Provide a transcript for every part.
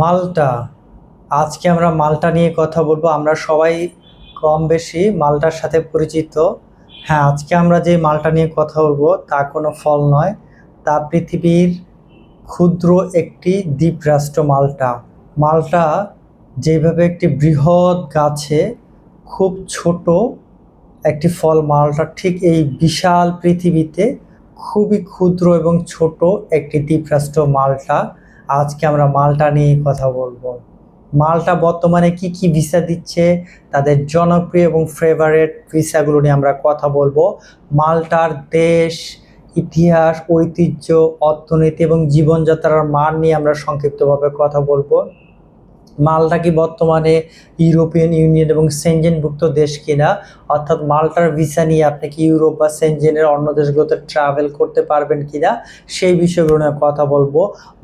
মালটা, আজকে আমরা মালটা নিয়ে কথা বলব। আমরা সবাই কম বেশি মালটার সাথে পরিচিত। হ্যাঁ আজকে আমরা যে মালটা নিয়ে কথা বলব তা কোনো ফল নয়। তা পৃথিবীর ক্ষুদ্র একটি দ্বীপরাষ্ট্র মালটা। মালটা যেভাবে একটি বৃহৎ গাছে খুব ছোট একটি ফল, মালটা ঠিক এই বিশাল পৃথিবীতে খুবই ক্ষুদ্র এবং ছোট একটি দ্বীপরাষ্ট্র মালটা। আজকে আমরা মালটা নিয়ে কথা বলব। মালটা বর্তমানে কি কি ভিসা দিচ্ছে, তাদের জনপ্রিয় এবং ফেভারেট ভিসাগুলো নিয়ে আমরা কথা বলব। মালটার দেশ, ইতিহাস, ঐতিহ্য, অর্থনীতি এবং জীবনযাত্রার মান নিয়ে আমরা সংক্ষিপ্তভাবে কথা বলব। মালটা কি বর্তমানে ইউরোপিয়ান ইউনিয়ন এবং সেনজেনভুক্ত দেশ কিনা? অর্থাৎ মালটার ভিসা নিয়ে আপনি কি ইউরোপ বা সেনজেনের অন্য দেশগুলোতে ট্রাভেল করতে পারবেন কিনা? সেই বিষয়গুলো নিয়ে কথা বলব।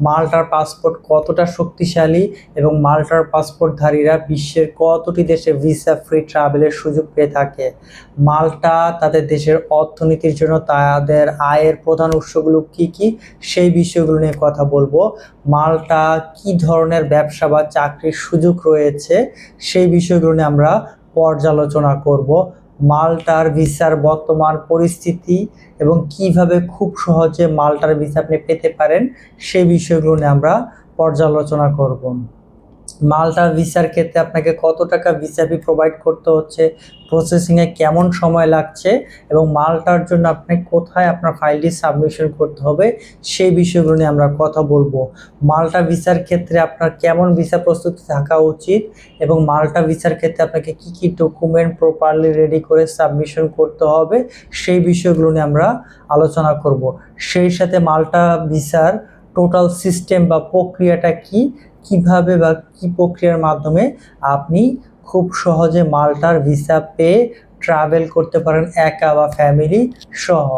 মালটার পাসপোর্ট কতটা শক্তিশালী এবং মালটার পাসপোর্টধারীরা বিশ্বের কতটি দেশে ভিসা ফ্রি ট্রাভেলের সুযোগ পেয়ে থাকে? মালটা তাদের দেশের অর্থনীতির জন্য তাদের আয়ের প্রধান উৎসগুলো কি কি? সেই বিষয়গুলো নিয়ে কথা বলব। মালটা কি ধরনের ব্যবসা বা চাকরির সুযোগ রয়েছে, সেই বিষয়গুলো নিয়ে আমরা পর্যালোচনা করব। মালটার ভিসার বর্তমান পরিস্থিতি এবং কীভাবে খুব সহজে মালটার ভিসা আপনি পেতে পারেন, সেই বিষয়গুলো নিয়ে আমরা পর্যালোচনা করব। মালটার ভিসার ক্ষেত্রে আপনাকে কত টাকা ভিসা প্রোভাইড করতে হচ্ছে প্রসেসিংয়ে কেমন সময় লাগছে এবং মালটার জন্য আপনি কোথায় আপনার ফাইলটি সাবমিশন করতে হবে, সেই বিষয়গুলো নিয়ে আমরা কথা বলব। মালটা ভিসার ক্ষেত্রে আপনার কেমন ভিসা প্রস্তুতি থাকা উচিত এবং মালটা ভিসার ক্ষেত্রে আপনাকে কি কি ডকুমেন্ট প্রপারলি রেডি করে সাবমিশন করতে হবে, সেই বিষয়গুলো নিয়ে আমরা আলোচনা করব। সেই সাথে মালটা ভিসার টোটাল সিস্টেম বা প্রক্রিয়াটা কি কীভাবে বা কি প্রক্রিয়ার মাধ্যমে আপনি খুব সহজে মালটার ভিসা পেয়ে ট্রাভেল করতে পারেন একা বা ফ্যামিলি সহ।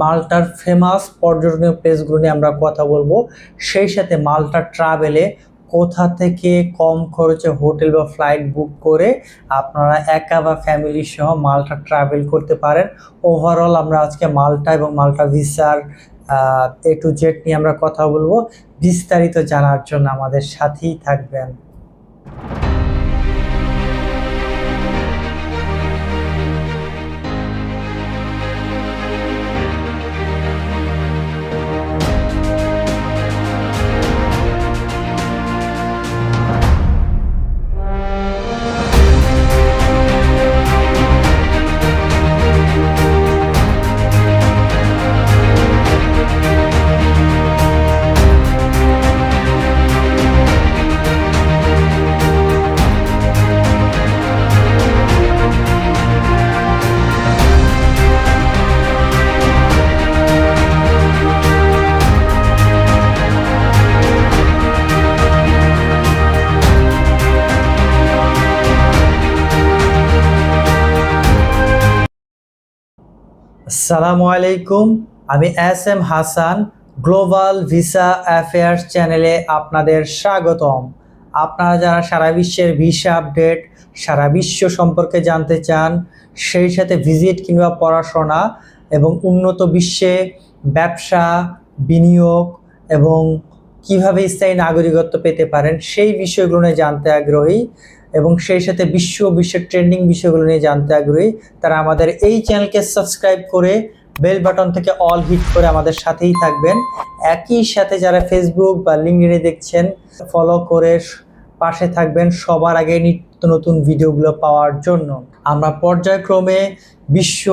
মালটার ফেমাস পর্যটনীয় প্লেসগুলো নিয়ে আমরা কথা বলব। সেই সাথে মালটা ট্রাভেলে কোথা থেকে কম খরচে হোটেল বা ফ্লাইট বুক করে আপনারা একা বা ফ্যামিলি সহ মালটা ট্রাভেল করতে পারেন। ওভারঅল আমরা আজকে মালটা এবং মালটা ভিসার এ টু জেড নিয়ে আমরা কথা বলব। বিস্তারিত জানার জন্য আমাদের সাথেই থাকবেন। আসসালামু আলাইকুম। আমি S M Hasan global visa affairs চ্যানেলে আপনাদের স্বাগতম। আপনারা যারা সারা বিশ্বের ভিসা আপডেট সারা বিশ্ব সম্পর্কে জানতে চান, সেই সাথে ভিজিট কিংবা পড়াশোনা এবং উন্নত বিশ্বে ব্যবসা, বিনিয়োগ এবং কীভাবে স্থায়ী নাগরিকত্ব পেতে পারেন, সেই বিষয়গুলো নিয়ে জানতে আগ্রহী। এবং সেই সাথে বিশ্ব বিশ্বের ট্রেন্ডিং বিষয়গুলো নিয়ে জানতে আগ্রহী, তারা আমাদের এই চ্যানেলকে সাবস্ক্রাইব করে বেল বাটন থেকে অল হিট করে আমাদের সাথেই থাকবেন। একই সাথে যারা ফেসবুক বা লিঙ্কডিনে দেখছেন ফলো করে পাশে থাকবেন সবার আগে নিত্য নতুন ভিডিওগুলো পাওয়ার জন্য। আমরা পর্যায়ক্রমে বিশ্ব,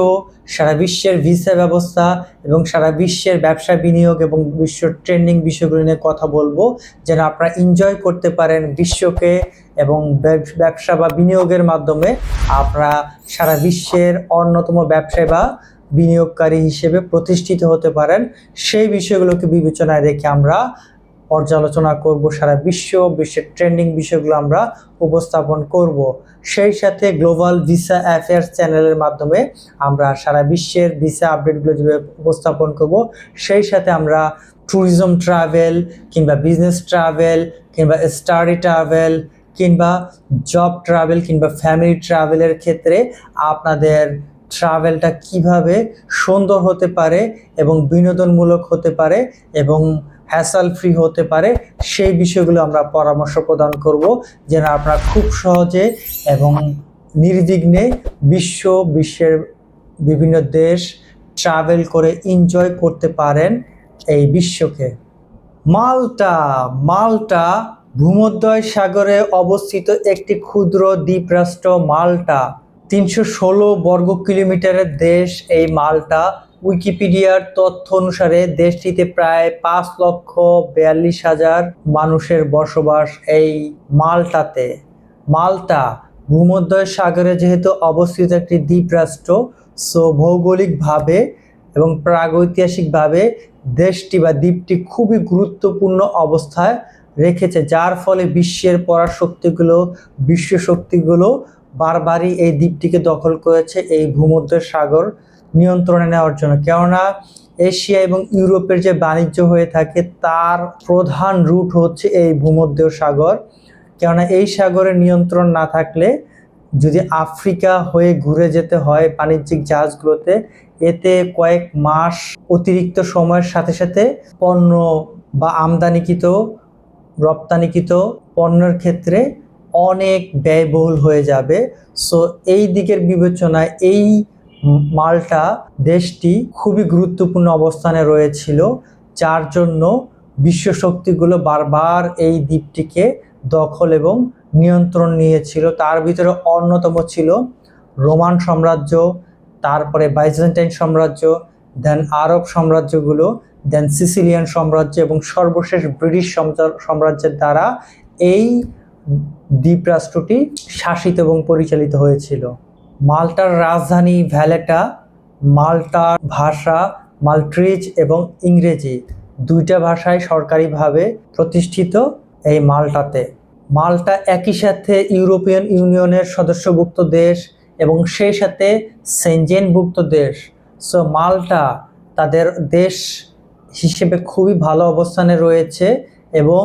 সারা বিশ্বের ভিসা ব্যবস্থা এবং সারা বিশ্বের ব্যবসা বিনিয়োগ এবং বিশ্ব ট্রেন্ডিং বিষয়গুলো নিয়ে কথা বলব, যেন আপনারা এনজয় করতে পারেন বিশ্বকে এবং ব্যব- ব্যবসা বা বিনিয়োগের মাধ্যমে। আপনারা সারা বিশ্বের অন্যতম ব্যবসায়ী বা বিনিয়োগকারী হিসেবে প্রতিষ্ঠিত হতে পারেন। সেই বিষয়গুলোকে বিবেচনায় রেখে আমরা পর্যালোচনা করব, সারা বিশ্ব বিশ্বের ট্রেন্ডিং বিষয়গুলো আমরা উপস্থাপন করব। সেই সাথে গ্লোবাল ভিসা অ্যাফেয়ার্স চ্যানেলের মাধ্যমে আমরা সারা বিশ্বের ভিসা আপডেটগুলো যেভাবে উপস্থাপন করব, সেই সাথে আমরা ট্যুরিজম ট্রাভেল কিংবা বিজনেস ট্রাভেল কিংবা স্টাডি ট্রাভেল কিংবা জব ট্রাভেল কিংবা ফ্যামিলি ট্রাভেলের ক্ষেত্রে আপনাদের ট্রাভেলটা কীভাবে সুন্দর হতে পারে এবং বিনোদনমূলক হতে পারে এবং হ্যাসাল ফ্রি হতে পারে, সেই বিষয়গুলো আমরা পরামর্শ প্রদান করব যেন আপনারা খুব সহজে এবং নির্বিঘ্নে বিশ্ব, বিশ্বের বিভিন্ন দেশ ট্রাভেল করে এনজয় করতে পারেন এই বিশ্বকে। মাল্টা মাল্টা ভূমধ্যয় সাগরে অবস্থিত একটি ক্ষুদ্র দ্বীপরাষ্ট্র মাল্টা। তিনশো ষোলো বর্গ কিলোমিটারের দেশ এই মাল্টা উইকিপিডিয়ার তথ্য অনুসারে দেশটিতে প্রায় পাঁচ লক্ষ বিয়াল্লিশ হাজার মানুষের বসবাস এই মাল্টাতে। মাল্টা ভূমধ্যয় সাগরে যেহেতু অবস্থিত একটি দ্বীপরাষ্ট্র, সো ভৌগোলিকভাবে এবং প্রাগৈতিহাসিকভাবে দেশটি বা দ্বীপটি খুবই গুরুত্বপূর্ণ অবস্থায় রেখেছে, যার ফলে বিশ্বের পরাশক্তিগুলো, বিশ্ব শক্তিগুলো বারবারই এই দ্বীপটিকে দখল করেছে এই ভূমধ্য সাগর নিয়ন্ত্রণে নেওয়ার জন্য। কেননা এশিয়া এবং ইউরোপের যে বাণিজ্য হয়ে থাকে, তার প্রধান রুট হচ্ছে এই ভূমধ্য সাগর কেননা এই সাগরের নিয়ন্ত্রণ না থাকলে যদি আফ্রিকা হয়ে ঘুরে যেতে হয় বাণিজ্যিক জাহাজগুলোতে, এতে কয়েক মাস অতিরিক্ত সময়ের সাথে সাথে পণ্য বা আমদানিকৃত, রপ্তানিকৃত পণ্যের ক্ষেত্রে অনেক ব্যয়বহুল হয়ে যাবে। সো এই দিকের বিবেচনায় এই মালটা দেশটি খুবই গুরুত্বপূর্ণ অবস্থানে রয়েছিল, যার জন্য বিশ্ব শক্তিগুলো বারবার এই দ্বীপটিকে দখল এবং নিয়ন্ত্রণ নিয়েছিল। তার ভিতরে অন্যতম ছিল রোমান সাম্রাজ্য, তারপরে বাইজেন্টাইন সাম্রাজ্য, দেন আরব সাম্রাজ্যগুলো, দেন সিসিলিয়ান সাম্রাজ্য এবং সর্বশেষ ব্রিটিশ সাম্রাজ্যের দ্বারা এই দ্বীপরাষ্ট্রটি শাসিত এবং পরিচালিত হয়েছিল। মাল্টার রাজধানী ভ্যালেটা, মাল্টার ভাষা মাল্ট্রিজ এবং ইংরেজি দুইটা ভাষায় সরকারিভাবে প্রতিষ্ঠিত এই মাল্টাতে। মাল্টা একই সাথে ইউরোপিয়ান ইউনিয়নের সদস্যভুক্ত দেশ এবং সেই সাথে সেনজেনভুক্ত দেশ। সো মাল্টা তাদের দেশ হিসেবে খুবই ভালো অবস্থানে রয়েছে এবং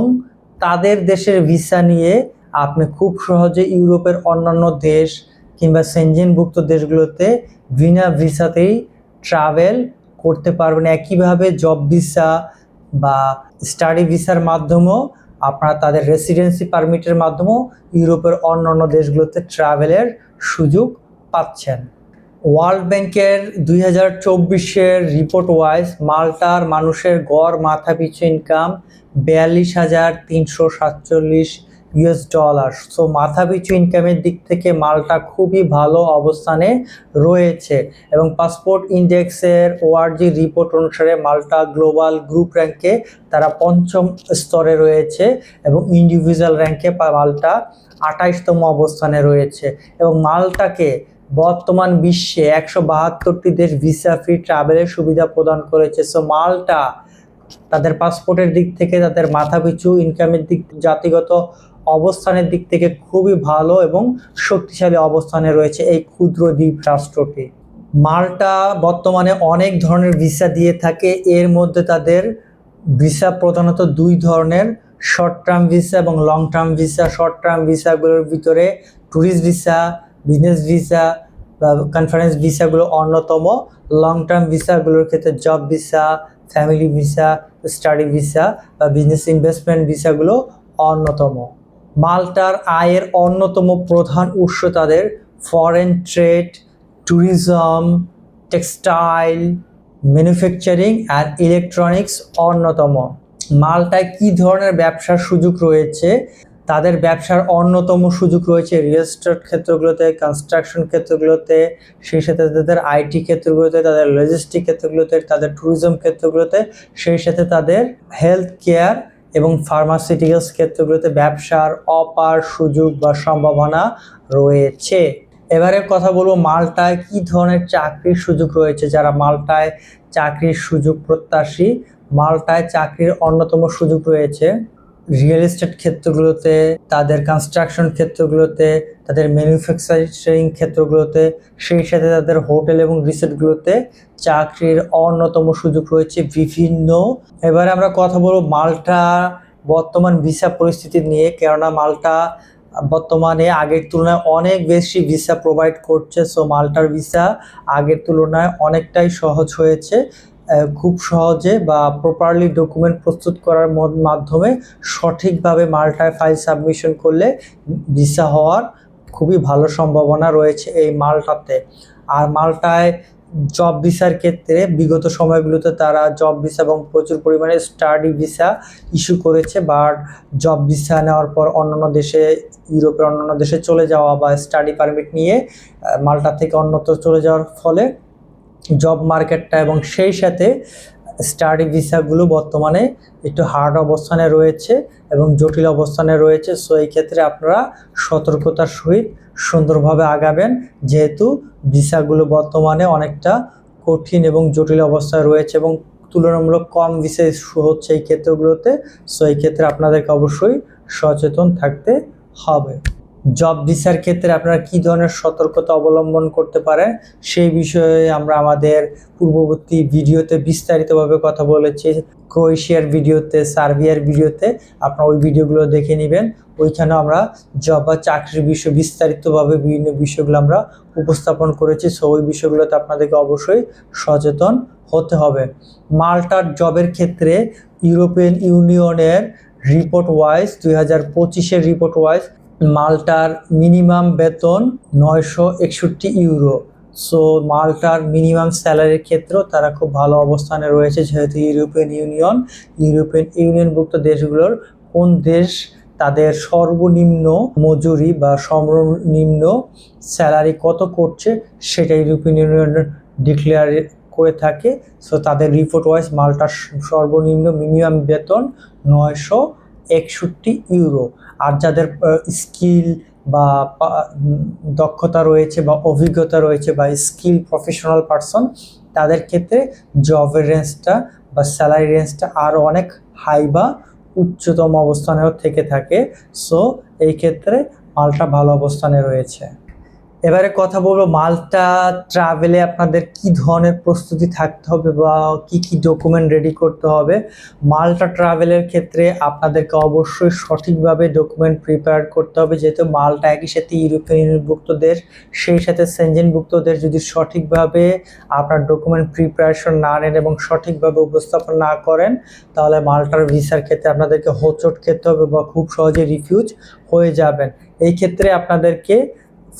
তাদের দেশের ভিসা নিয়ে আপনি খুব সহজে ইউরোপের অন্যান্য দেশ কিংবা সেনজেনভুক্ত দেশগুলোতে বিনা ভিসাতেই ট্রাভেল করতে পারবেন। একইভাবে জব ভিসা বা স্টাডি ভিসার মাধ্যমেও আপনারা তাদের রেসিডেন্সি পারমিটের মাধ্যমেও ইউরোপের অন্যান্য দেশগুলোতে ট্রাভেলের সুযোগ পাচ্ছেন। ওয়ার্ল্ড ব্যাংকের দুই হাজার চব্বিশের রিপোর্ট ওয়াইজ মাল্টার মানুষের গড়, মাথা পিছু ইনকাম বিয়াল্লিশ হাজার তিনশো সাতচল্লিশ ইউএস ডলার সো মাথা পিছু ইনকামের দিক থেকে মালটা খুবই ভালো অবস্থানে রয়েছে। এবং পাসপোর্ট ইন্ডেক্সের ওআরজি রিপোর্ট অনুসারে মালটা গ্লোবাল গ্রুপ র্যাঙ্কে তারা পঞ্চম স্তরে রয়েছে এবং ইন্ডিভিজুয়াল র্যাঙ্কে মালটা আঠাইশতম অবস্থানে রয়েছে। এবং মালটাকে বর্তমান বিশ্বে একশো বাহাত্তরটি দেশ ভিসা ফ্রি ট্রাভেলের সুবিধা প্রদান করেছে। সো মালটা তাদের পাসপোর্টের দিক থেকে তাদের মাথাপিছু ইনকামের দিক জাতিগত অবস্থানের দিক থেকে খুবই ভালো এবং শক্তিশালী অবস্থানে রয়েছে এই ক্ষুদ্র দ্বীপ রাষ্ট্রটি মাল্টা বর্তমানে অনেক ধরনের ভিসা দিয়ে থাকে। এর মধ্যে তাদের ভিসা প্রধানত দুই ধরনের শর্ট টার্ম ভিসা এবং long term visa. Short term ভিসাগুলোর ভিতরে ট্যুরিস্ট ভিসা বিজনেস ভিসা বা কনফারেন্স ভিসাগুলো অন্যতম। লং টার্ম ভিসাগুলোর ক্ষেত্রে job visa family visa study visa বা বিজনেস ইনভেস্টমেন্ট ভিসাগুলো অন্যতম। মাল্টার আয়ের অন্যতম প্রধান উৎস তাদের foreign trade tourism textile manufacturing আর ইলেকট্রনিক্স অন্যতম। মাল্টায় কী ধরনের ব্যবসার সুযোগ রয়েছে? তাদের ব্যবসার অন্যতম সুযোগ রয়েছে রিয়েল এস্টেট ক্ষেত্রগুলোতে কনস্ট্রাকশন ক্ষেত্রগুলোতে, সেই সাথে তাদের আইটি ক্ষেত্রগুলোতে, তাদের লজিস্টিক ক্ষেত্রগুলোতে, তাদের ট্যুরিজম ক্ষেত্রগুলোতে, সেই সাথে তাদের হেলথ কেয়ার এবং ফার্মাসিউটিক্যালস ক্ষেত্রগুলোতে ব্যবসার অপার সুযোগ বা সম্ভাবনা রয়েছে। এবারে কথা বলব মালটায় কি ধরনের চাকরির সুযোগ রয়েছে? যারা মালটায় চাকরির সুযোগ প্রত্যাশী, মালটায় চাকরির অন্যতম সুযোগ রয়েছে। রিয়েল এস্টেট ক্ষেত্রগুলোতে, তাদের কনস্ট্রাকশন ক্ষেত্রগুলোতে, তাদের ম্যানুফ্যাকচারিং ক্ষেত্রগুলোতে, সেই সাথে তাদের হোটেল এবং রিসোর্টগুলোতে চাকরির অন্যতম সুযোগ রয়েছে বিভিন্ন। এবারে আমরা কথা বলব মাল্টা বর্তমান ভিসা পরিস্থিতি নিয়ে, কেননা মাল্টা বর্তমানে আগের তুলনায় অনেক বেশি ভিসা প্রোভাইড করছে সো মাল্টার ভিসা আগের তুলনায় অনেকটাই সহজ হয়েছে। খুব সহজে বা প্রপারলি ডকুমেন্ট প্রস্তুত করার মাধ্যমে সঠিকভাবে মাল্টায় ফাইল সাবমিশন করলে ভিসা হওয়ার খুবই ভালো সম্ভাবনা রয়েছে এই মালটাতে। আর মালটায় জব ভিসার ক্ষেত্রে বিগত সময়গুলোতে তারা জব ভিসা এবং প্রচুর পরিমাণে স্টাডি ভিসা ইস্যু করেছে বাট জব ভিসা নেওয়ার পর অন্যান্য দেশে, ইউরোপের অন্যান্য দেশে চলে যাওয়া বা স্টাডি পারমিট নিয়ে মালটা থেকে অন্যত্র চলে যাওয়ার ফলে জব মার্কেটটা এবং সেই সাথে স্টাডি ভিসাগুলো বর্তমানে একটু হার্ড অবস্থানে রয়েছে এবং জটিল অবস্থানে রয়েছে। সো এই ক্ষেত্রে আপনারা সতর্কতার সহিত সুন্দরভাবে আগাবেন। যেহেতু ভিসাগুলো বর্তমানে অনেকটা কঠিন এবং জটিল অবস্থায় রয়েছে এবং তুলনামূলক কম ভিসা ইস্যু হচ্ছে এই ক্ষেত্রগুলোতে। সো এই ক্ষেত্রে আপনাদেরকে অবশ্যই সচেতন থাকতে হবে। জব ভিসার ক্ষেত্রে আপনারা কী ধরনের সতর্কতা অবলম্বন করতে পারেন? সেই বিষয়ে আমরা আমাদের পূর্ববর্তী ভিডিওতে বিস্তারিতভাবে কথা বলেছি। ক্রোয়েশিয়ার ভিডিওতে, সার্বিয়ার ভিডিওতে আপনারা ওই ভিডিওগুলো দেখে নেবেন। ওইখানে আমরা জব বা চাকরির বিষয় বিস্তারিতভাবে বিভিন্ন বিষয়গুলো আমরা উপস্থাপন করেছি। সো ওই বিষয়গুলোতে আপনাদেরকে অবশ্যই সচেতন হতে হবে। মাল্টার জবের ক্ষেত্রে ইউরোপিয়ান ইউনিয়নের রিপোর্ট ওয়াইজ দুই হাজার পঁচিশের রিপোর্ট ওয়াইজ মাল্টার মিনিমাম বেতন নয়শো একষট্টি ইউরো। সো, মাল্টার মিনিমাম স্যালারির ক্ষেত্রেও তারা খুব ভালো অবস্থানে রয়েছে, যেহেতু ইউরোপিয়ান ইউনিয়ন। ইউরোপিয়ান ইউনিয়নভুক্ত দেশগুলোর কোন দেশ তাদের সর্বনিম্ন মজুরি বা সর্বনিম্ন স্যালারি কত করছে, সেটা ইউরোপিয়ান ইউনিয়ন ডিক্লেয়ার করে থাকে। সো, তাদের রিপোর্ট ওয়াইজ মাল্টার সর্বনিম্ন মিনিমাম বেতন নয়শো একষট্টি ইউরো। আর যাদের স্কিল বা দক্ষতা রয়েছে বা অভিজ্ঞতা রয়েছে বা স্কিল প্রফেশনাল পারসন তাদের ক্ষেত্রে জবের রেঞ্জটা বা স্যালারি রেঞ্জটা আরও অনেক হাই বা উচ্চতম অবস্থানেও থেকে থাকে। সো এই ক্ষেত্রে মালটা ভালো অবস্থানে রয়েছে। এবারে কথা বলব মালটা ট্রাভেলে আপনাদের কি ধরনের প্রস্তুতি থাকতে হবে বা কি কি ডকুমেন্ট রেডি করতে হবে। মালটা ট্রাভেলের ক্ষেত্রে আপনাদেরকে অবশ্যই সঠিকভাবে ডকুমেন্ট প্রিপেয়ার করতে হবে, যেহেতু মালটা একই সাথে ইউরোপিয়ান ইউনিয়নভুক্ত দেশ সেই সাথে সেনজেনভুক্ত দেশ যদি সঠিকভাবে আপনার ডকুমেন্ট প্রিপারেশন না নেন এবং সঠিকভাবে উপস্থাপন না করেন, তাহলে মালটার ভিসার ক্ষেত্রে আপনাদেরকে হোঁচট খেতে হবে বা খুব সহজে রিফিউজ হয়ে যাবেন। এই ক্ষেত্রে আপনাদেরকে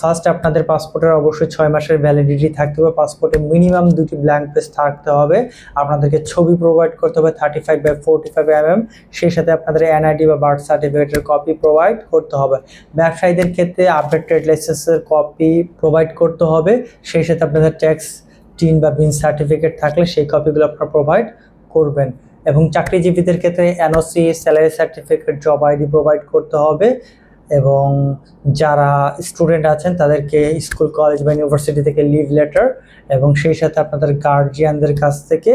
ফার্স্ট আপনাদের পাসপোর্টের অবশ্যই ছয় মাসের ভ্যালিডিটি থাকতে হবে। পাসপোর্টে মিনিমাম দুটি ব্ল্যাঙ্ক পেজ থাকতে হবে। আপনাদেরকে ছবি প্রোভাইড করতে হবে thirty five by forty five M সেই সাথে আপনাদের এনআইডি বা বার্থ সার্টিফিকেটের কপি প্রোভাইড করতে হবে। ব্যবসায়ীদের ক্ষেত্রে আপডেট ট্রেড লাইসেন্সের কপি প্রোভাইড করতে হবে। সেই সাথে আপনাদের ট্যাক্স টিন বা বিন সার্টিফিকেট থাকলে সেই কপিগুলো আপনারা প্রোভাইড করবেন। এবং চাকরিজীবীদের ক্ষেত্রে NOC salary certificate job ID provide করতে হবে। এবং যারা স্টুডেন্ট আছেন, তাদেরকে স্কুল, কলেজ বা ইউনিভার্সিটি থেকে লিভ লেটার এবং সেই সাথে আপনাদের গার্জিয়ানদের কাছ থেকে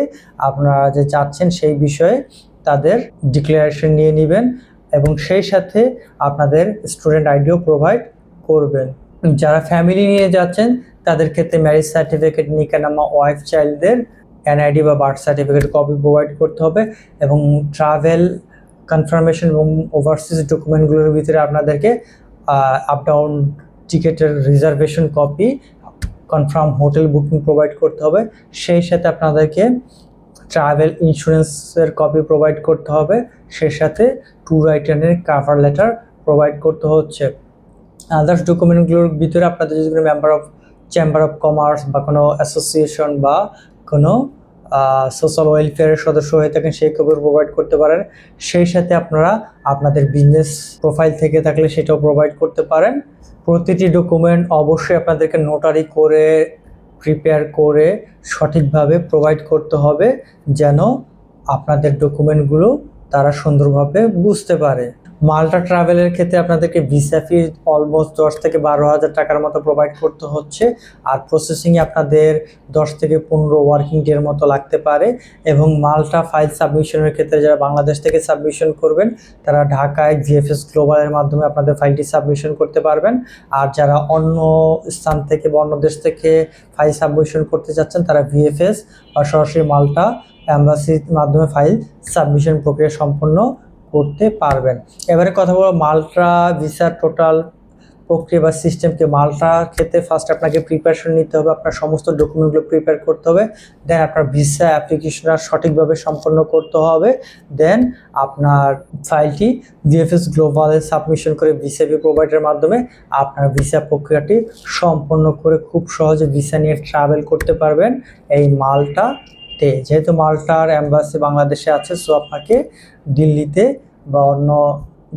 আপনারা যে চাচ্ছেন সেই বিষয়ে তাদের ডিক্লারেশন নিয়ে নেবেন এবং সেই সাথে আপনাদের স্টুডেন্ট আইডিও প্রোভাইড করবেন। যারা ফ্যামিলি নিয়ে যাচ্ছেন, তাদের ক্ষেত্রে ম্যারেজ সার্টিফিকেট, নিকানামা ওয়াইফ, চাইল্ডদের এনআইডি বা বার্থ সার্টিফিকেট কপি প্রোভাইড করতে হবে এবং ট্রাভেল কনফার্মেশন এবং ওভারসিজ ডকুমেন্টগুলোর ভিতরে আপনাদেরকে আপ ডাউন টিকিটের reservation copy confirm hotel booking provide করতে হবে। সেই সাথে আপনাদেরকে ট্রাভেল ইন্স্যুরেন্সের কপি প্রোভাইড করতে হবে। সেই সাথে ট্যুর আইটেনের কাভার লেটার প্রোভাইড করতে হচ্ছে। আদার্স ডকুমেন্টগুলোর ভিতরে আপনাদের যদি কোনো member of chamber of commerce বা কোনো অ্যাসোসিয়েশন বা কোনো সোশ্যাল ওয়েলফেয়ারের সদস্য হয়ে থাকেন, সেই খবর প্রোভাইড করতে পারেন। সেই সাথে আপনারা আপনাদের বিজনেস প্রোফাইল থেকে থাকলে সেটাও প্রোভাইড করতে পারেন। প্রতিটি ডকুমেন্ট অবশ্যই আপনাদেরকে নোটারি করে প্রিপেয়ার করে সঠিকভাবে প্রোভাইড করতে হবে, যেন আপনাদের ডকুমেন্টগুলো তারা সুন্দরভাবে বুঝতে পারে। মাল্টা ট্রাভেলের ক্ষেত্রে আপনাদেরকে ভিসা ফি অলমোস্ট দশ থেকে বারো হাজার টাকার মতো প্রোভাইড করতে হচ্ছে। আর প্রসেসিংয়ে আপনাদের দশ থেকে পনেরো ওয়ার্কিং ডের মতো লাগতে পারে। এবং মাল্টা ফাইল সাবমিশনের ক্ষেত্রে যারা বাংলাদেশ থেকে সাবমিশন করবেন, তারা ঢাকায় জিএফএস গ্লোবালের মাধ্যমে আপনাদের ফাইলটি সাবমিশন করতে পারবেন। আর যারা অন্য স্থান থেকে বা অন্য দেশ থেকে ফাইল সাবমিশন করতে চাচ্ছেন, তারা ভিএফএস বা সরাসরি মাল্টা অ্যাম্বাসির মাধ্যমে ফাইল সাবমিশন প্রক্রিয়া সম্পন্ন করতে পারবেন। এবারে কথা বলব মাল্টা ভিসার টোটাল প্রক্রিয়া বা সিস্টেমকে। মালটার ক্ষেত্রে ফার্স্ট আপনাকে প্রিপারেশন নিতে হবে, আপনার সমস্ত ডকুমেন্টগুলো প্রিপেয়ার করতে হবে। দেন আপনার ভিসা অ্যাপ্লিকেশনটা সঠিকভাবে সম্পন্ন করতে হবে। দেন আপনার ফাইলটি ভিএফএস গ্লোবালে সাবমিশন করে ভিসা প্রোভাইডারের মাধ্যমে আপনার ভিসা প্রক্রিয়াটি সম্পন্ন করে খুব সহজে ভিসা নিয়ে ট্রাভেল করতে পারবেন। এই মালটাতে যেহেতু মাল্টার অ্যাম্বাসি বাংলাদেশে আছে, সো আপনাকে দিল্লিতে বা অন্য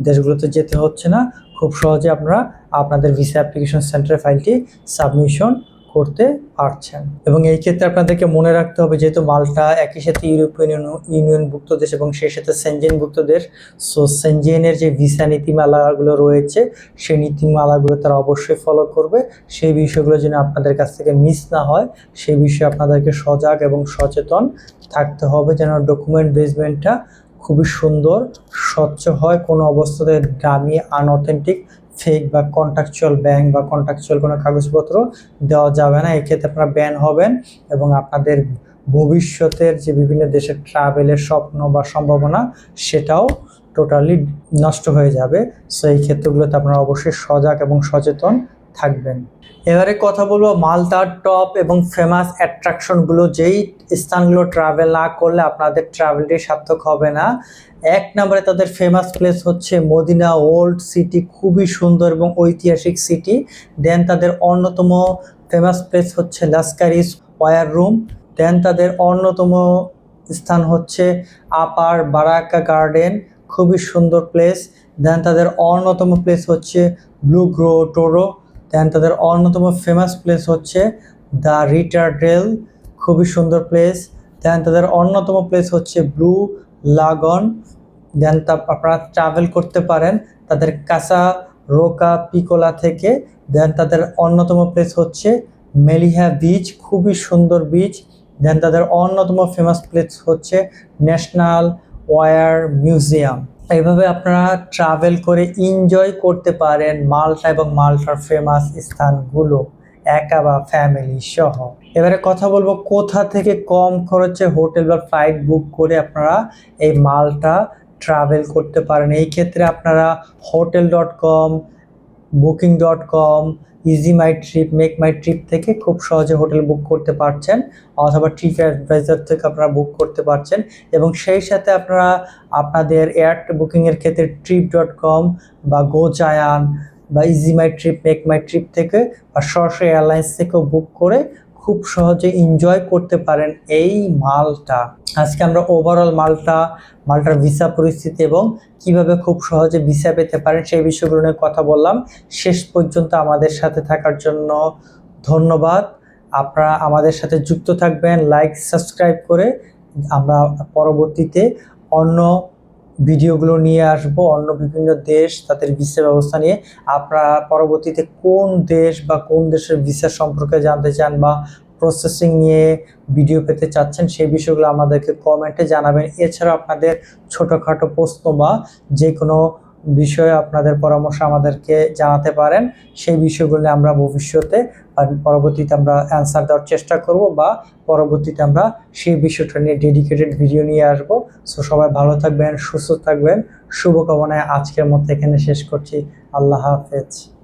দেশগুলোতে যেতে হচ্ছে না। খুব সহজে আপনারা আপনাদের ভিসা অ্যাপ্লিকেশন সেন্টারের ফাইলটি সাবমিশন করতে পারছেন। এবং এই ক্ষেত্রে আপনাদেরকে মনে রাখতে হবে, যেহেতু মালটা একই সাথে ইউরোপিয়ান ইউনিয়ন- ইউনিয়নভুক্ত দেশ এবং সেই সাথে সেনজেনভুক্ত দেশ সো সেনজেনের যে ভিসা নীতিমালাগুলো রয়েছে, সেই নীতিমালাগুলো তারা অবশ্যই ফলো করবে। সেই বিষয়গুলো যেন আপনাদের কাছ থেকে মিস না হয়, সেই বিষয়ে আপনাদেরকে সজাগ এবং সচেতন থাকতে হবে, যেন ডকুমেন্ট বেসমেন্টটা খুবই সুন্দর, স্বচ্ছ হয়, কোনো অবস্থাতে দামি আনঅথেন্টিক ফেক বা কন্ট্রাকচুয়াল ব্যাংক বা কন্ট্রাকচুয়াল কোনো কাগজপত্র দেওয়া যাবে না। এক্ষেত্রে আপনারা ব্যান হবেন এবং আপনাদের ভবিষ্যতের যে বিভিন্ন দেশের ট্রাভেলের স্বপ্ন বা সম্ভাবনা, সেটাও টোটালি নষ্ট হয়ে যাবে। সো এই ক্ষেত্রগুলোতে আপনারা অবশ্যই সজাগ এবং সচেতন থাকবেন। এবারে কথা বলব মালদার টপ এবং ফেমাস অ্যাট্রাকশনগুলো যেই স্থানগুলো ট্রাভেল না করলে আপনাদের ট্রাভেলটি সার্থক হবে না। এক নম্বরে তাদের ফেমাস প্লেস হচ্ছে মদিনা ওল্ড সিটি, খুবই সুন্দর এবং ঐতিহাসিক সিটি দেন তাদের অন্যতম ফেমাস প্লেস হচ্ছে লাস্কারিস ওয়ার রুম। দেন তাদের অন্যতম স্থান হচ্ছে আপার বারাকা গার্ডেন, খুবই সুন্দর প্লেস দেন তাদের অন্যতম প্লেস হচ্ছে ব্লু গ্রো টোরো। দেন তাদের অন্যতম ফেমাস প্লেস হচ্ছে দ্য রিটার্ডেল খুবই সুন্দর প্লেস দেন তাদের অন্যতম প্লেস হচ্ছে ব্লু লাগন দেন তা আপনারা ট্রাভেল করতে পারেন তাদের কাসা রোকা পিকোলা থেকে। দেন তাদের অন্যতম প্লেস হচ্ছে মেলিহা বিচ খুবই সুন্দর বিচ দেন তাদের অন্যতম ফেমাস প্লেস হচ্ছে ন্যাশনাল ওয়ার মিউজিয়াম এইভাবে আপনারা ট্রাভেল করে এনজয় করতে পারেন মালটা এবং মালটার ফেমাস স্থানগুলো, একা বা ফ্যামিলি সহ। এবারে কথা বলব কোথা থেকে কম খরচে হোটেল বা ফ্লাইট বুক করে আপনারা এই মালটা ট্রাভেল করতে পারেন। এই ক্ষেত্রে আপনারা hotel dot com booking dot com Ease My Trip Make My Trip থেকে খুব সহজে হোটেল বুক করতে পারছেন, অথবা ট্রিপ অ্যাডভাইজার থেকে আপনারা বুক করতে পারছেন, এবং সেই সাথে আপনারা আপনাদের এয়ার বুকিংয়ের ক্ষেত্রে ট্রিপ ডট কম বা গো জায়ান বা Ease My Trip Make My Trip থেকে বা সরাসরি এয়ারলাইন্স থেকেও বুক করে খুব সহজে এনজয় করতে পারেন এই মালটা। আজকে আমরা ওভারঅল মালটা, মালটার ভিসা পরিস্থিতি এবং কীভাবে খুব সহজে ভিসা পেতে পারেন সেই বিষয়গুলো নিয়ে কথা বললাম। শেষ পর্যন্ত আমাদের সাথে থাকার জন্য ধন্যবাদ। আপনারা আমাদের সাথে যুক্ত থাকবেন লাইক সাবস্ক্রাইব করে আমরা পরবর্তীতে অন্য ভিডিওগুলো নিয়ে আসব অন্য বিভিন্ন দেশ, তাদের ভিসা ব্যবস্থা নিয়ে। আপনারা পরবর্তীতে কোন দেশ বা কোন দেশের ভিসা সম্পর্কে জানতে চান বা প্রসেসিং নিয়ে ভিডিও পেতে চাচ্ছেন, সেই বিষয়গুলো আমাদেরকে কমেন্টে জানাবেন। এছাড়া আপনাদের ছোটোখাটো প্রশ্ন বা যে কোনো বিষয়ে আপনাদের পরামর্শ আমাদেরকে জানাতে পারেন। সেই বিষয়গুলো আমরা ভবিষ্যতে পরবর্তীতে আমরা অ্যান্সার দেওয়ার চেষ্টা করব বা পরবর্তীতে আমরা সেই বিষয়টা নিয়ে ডেডিকেটেড ভিডিও নিয়ে আসব। সো সবাই ভালো থাকবেন, সুস্থ থাকবেন। শুভকামনায় আজকের মতো এখানে শেষ করছি। আল্লাহ হাফেজ।